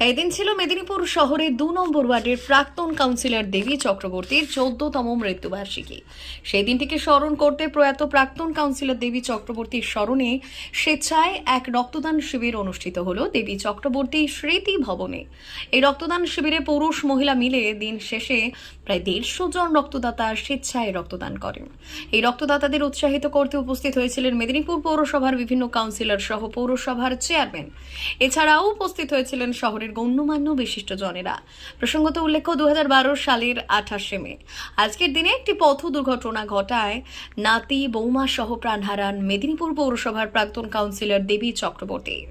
এদিন ছিল মেদিনীপুর শহরের দু নম্বর ওয়ার্ডের প্রাক্তন কাউন্সিলর দেবী চক্রবর্তীর চোদ্দতম মৃত্যুবার্ষিকী। সেই দিনটিকে স্মরণ করতে প্রয়াত প্রাক্তন কাউন্সিলর দেবী চক্রবর্তীর স্মরণে স্বেচ্ছায় এক রক্তদান শিবির অনুষ্ঠিত হল দেবী চক্রবর্তী স্মৃতি ভবনে। এই রক্তদান শিবিরে পুরুষ মহিলা মিলে দিন শেষে প্রায় দেড়শো জন রক্তদাতা স্বেচ্ছায় রক্তদান করেন। এই রক্তদাতাদের উৎসাহিত করতে উপস্থিত হয়েছিলেন মেদিনীপুর পৌরসভার বিভিন্ন কাউন্সিলর সহ পৌরসভার চেয়ারম্যান এছাড়াও উপস্থিত হয়েছিলেন শহরের গণ্যমান্য বিশিষ্ট জনেরা। প্রসঙ্গত উল্লেখ্য দু সালের আঠাশে মে। আজকের দিনে একটি পথ দুর্ঘটনা ঘটায় নাতি বৌমা সহ প্রাণ হারান মেদিনীপুর পৌরসভার প্রাক্তন কাউন্সিলর দেবী চক্রবর্তী।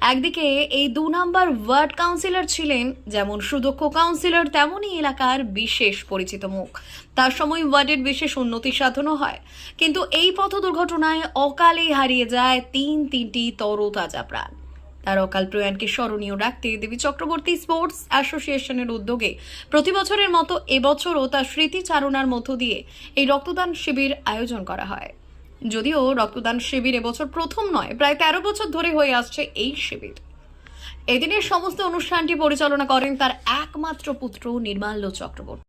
একদিকে এই দু নম্বর ওয়ার্ড কাউন্সিলর ছিলেন, যেমন সুদক্ষ কাউন্সিলর তেমনই এলাকার বিশেষ পরিচিত মুখ। তার সময় ওয়ার্ডের বিশেষ উন্নতি সাধনও হয়। কিন্তু এই পথ দুর্ঘটনায় অকালে হারিয়ে যায় তিন তিনটি তরতাজা প্রাণ। তার অকাল প্রয়াণকে স্মরণীয় রাখতে দেবী চক্রবর্তী স্পোর্টস অ্যাসোসিয়েশনের উদ্যোগে প্রতি বছরের মতো এবছরও তার স্মৃতিচারণার মধ্য দিয়ে এই রক্তদান শিবির আয়োজন করা হয়। যদিও রক্তদান শিবির এবছর প্রথম নয়, প্রায় তেরো বছর ধরে হয়ে আসছে এই শিবির। এদিনের সমস্ত অনুষ্ঠানটি পরিচালনা করেন তার একমাত্র পুত্র নির্মাল্য চক্রবর্তী।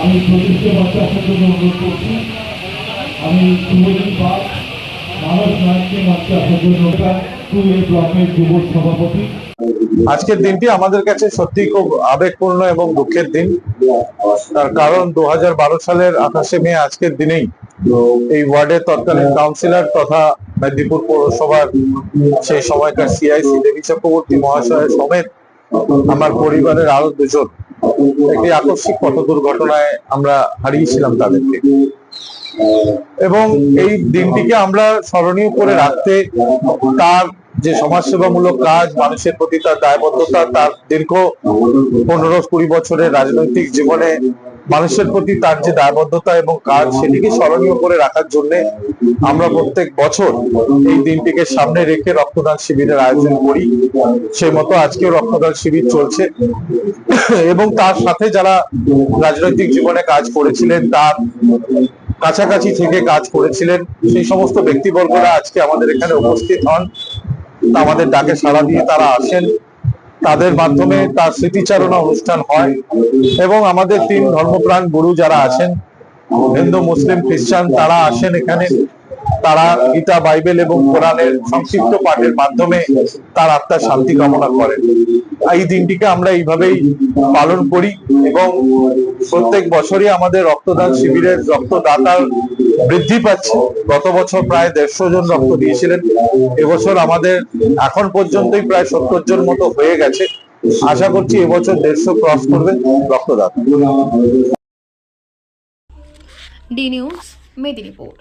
আমি প্রতিষ্ঠা জন্য অনুরোধ করছি। আমি শুভদিন পাল, মানব নায়ককে বাচ্চা আসার জন্য ব্লকের যুব সভাপতি। আজকের দিনটি আমাদের কাছে সত্যি খুব আবেগপূর্ণ এবং দুঃখের দিন। তার কারণ দু সালের আঠাশে মে আজকের দিনেই এই ওয়ার্ডের তৎকালীন কাউন্সিলর তথা মেদিনীপুর পৌরসভার সেই সময়কার সিআইসি দেবী চক্রবর্তী মহাশয়ের সমেত আমার পরিবারের আরও দুজন। একটি আকস্মিক পথ দুর্ঘটনায় আমরা হারিয়েছিলাম তাদেরকে। এবং এই দিনটিকে আমরা স্মরণীয় করে রাখতে তার যে সমাজসেবামূলক কাজ, মানুষের প্রতি তার দায়বদ্ধতা, তার দীর্ঘ পনেরো কুড়ি বছরের রাজনৈতিক জীবনে মানুষের প্রতি তার যে দায়বদ্ধতা এবং কাজ, সেটিকে স্মরণীয় করে রাখার জন্য আমরা প্রত্যেক বছর এই দিনটিকে সামনে রেখে রক্তদান শিবিরের আয়োজন করি। সেই মতো আজকেও রক্তদান শিবির চলছে। এবং তার সাথে যারা রাজনৈতিক জীবনে কাজ করেছিলেন, তার কাছাকাছি থেকে কাজ করেছিলেন। সেই সমস্ত ব্যক্তিবর্গরা আজকে আমাদের এখানে উপস্থিত হন। আমাদের ডাকে সাড়া দিয়ে তারা আসেন। তাদের মাধ্যমে তার স্মৃতিচারণা অনুষ্ঠান হয় এবং আমাদের তিন ধর্মপ্রাণ গুরু যারা আছেন, হিন্দু, মুসলিম, খ্রিস্টান, তারা আসেন এখানে। তারা গীতা, বাইবেল এবং কোরআনের সংক্ষিপ্ত পাঠের মাধ্যমে তার আত্মার শান্তি কামনা করেন। এই দিনটিকে আমরা এইভাবেই পালন করি এবং প্রত্যেক বছরই আমাদের রক্তদান শিবিরের রক্তদাতার বৃদ্ধি পাচ্ছে। গত বছর প্রায় দেড়শো জন রক্ত দিয়েছিলেন। এবছর আমাদের এখন পর্যন্তই প্রায় সত্তর জন মতো হয়ে গেছে। আশা করছি এবছর দেড়শো ক্রস করবে রক্তদাতা। D news, Medinipur.